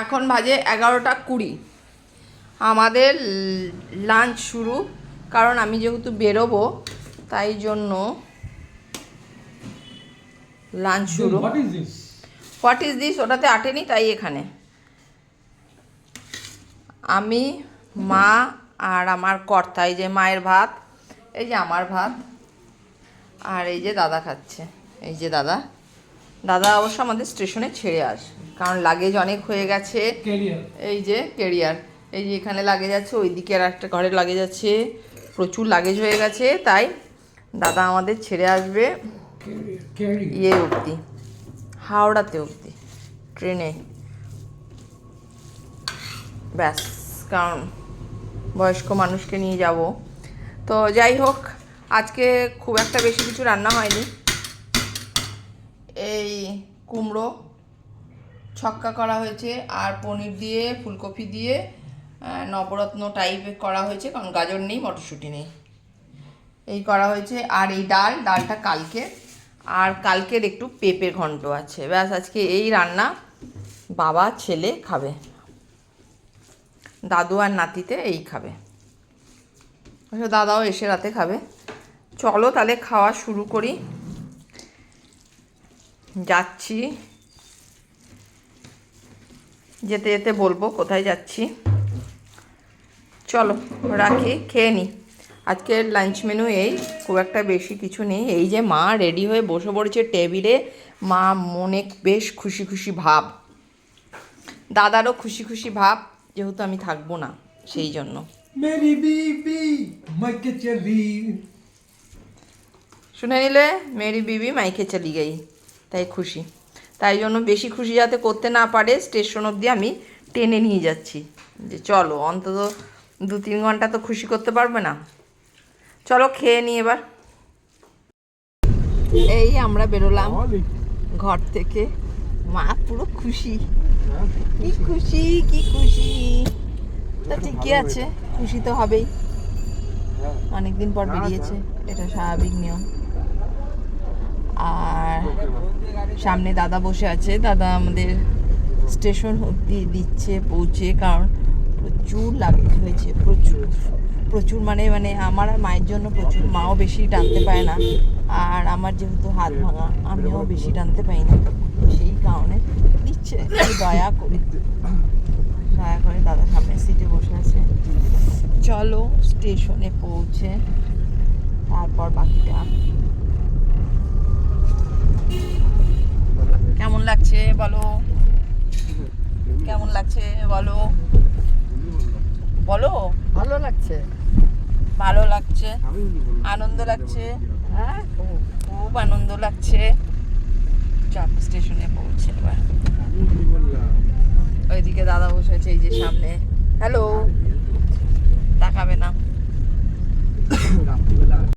এখন বাজে এগারোটা কুড়ি। আমাদের লাঞ্চ শুরু কারণ আমি যেহেতু বেরোবো তাই জন্য লাঞ্চ শুরু। হোয়াট ইজ দিস ওটাতে আটেনি তাই এখানে। আমি মা আর আমার কর্তা এই যে মায়ের ভাত এই যে আমার ভাত আর এই যে দাদা খাচ্ছে এই যে দাদা। দাদা অবশ্য আমাদের স্টেশনে ছেড়ে আসবে কারণ লাগেজ অনেক হয়ে গেছে। এই যে কেরিয়ার এই যে এখানে লাগে যাচ্ছে ওই দিকে আর একটা ঘরে লাগে যাচ্ছে প্রচুর লাগেজ হয়ে গেছে তাই দাদা আমাদের ছেড়ে আসবে। ইয়ে অবধি হাওড়াতে অবধি ট্রেনে। ব্যাস কারণ বয়স্ক মানুষকে নিয়ে যাব। তো যাই হোক আজকে খুব একটা বেশি কিছু রান্না হয়নি। এই কুমড়ো ছক্কা করা হয়েছে আর পনির দিয়ে, ফুলকপি দিয়ে নবরত্ন টাইপের করা হয়েছে, কারণ গাজর নেই, মটরশুঁটি নেই। এই করা হয়েছে, আর এই ডাল, ডালটা কালকে। আর কালকের একটু পেঁপে ঘন্ট আছে। ব্যাস, আজকে এই রান্না বাবা, ছেলে খাবে। দাদু আর নাতিতে এই খাবে। দাদাও এসে রাতে খাবে। চলো তাহলে খাওয়া শুরু করি। যাচ্ছি। যেতে যেতে বলব কোথায় যাচ্ছি। চলো রাখি খেয়ে নি। আজকের লাঞ্চ মেনু এই খুব একটা বেশি কিছু নেই। এই যে মা রেডি হয়ে বসে পড়েছে টেবিলে মা মনে বেশ খুশি খুশি ভাব। দাদারও খুশি খুশি ভাব যেহেতু আমি থাকব না সেই জন্য। শুনে নিলে? মেরি বিবি মাইকে চলি গেই তাই খুশি। তাই জন্য বেশি খুশি যাতে করতে না পারে স্টেশন অবধি আমি টেনে নিয়ে যাচ্ছি। যে চলো, অন্তত দু তিন ঘণ্টা তো খুশি করতে পারবে না। চলো খেয়ে নি এবার। এই আমরা বেরোলাম ঘর থেকে। মা পুরো খুশি। কি খুশি কি খুশি। তা ঠিকই আছে, খুশি তো হবেই। অনেকদিন পর বেরিয়েছে, এটা স্বাভাবিক নিয়ম। আর সামনে দাদা বসে আছে। দাদা আমাদের স্টেশন অব্দি দিচ্ছে, পৌঁছে, কারণ প্রচুর লাগেজ হয়েছে, প্রচুর প্রচুর মানে মানে আমার আর মায়ের জন্য প্রচুর, মাও বেশি টানতে পারে না। আর আমার যেহেতু হাত ভাঙা, আমিও বেশি টানতে পারি না। সেই কারণে দিচ্ছে দয়া করে দয়া করে দাদা সামনের সিটে বসে আছে। চলো স্টেশনে পৌঁছে, তারপর বাকিটা বলো। কেমন লাগছে? বলো। বলো। ভালো লাগছে। ভালো লাগছে। আনন্দ লাগছে। হ্যাঁ খুব। আনন্দ লাগছে। চাপ স্টেশনে পৌঁছে এবার। ওইদিকে দাদা বসেছে এই যে সামনে। হ্যালো।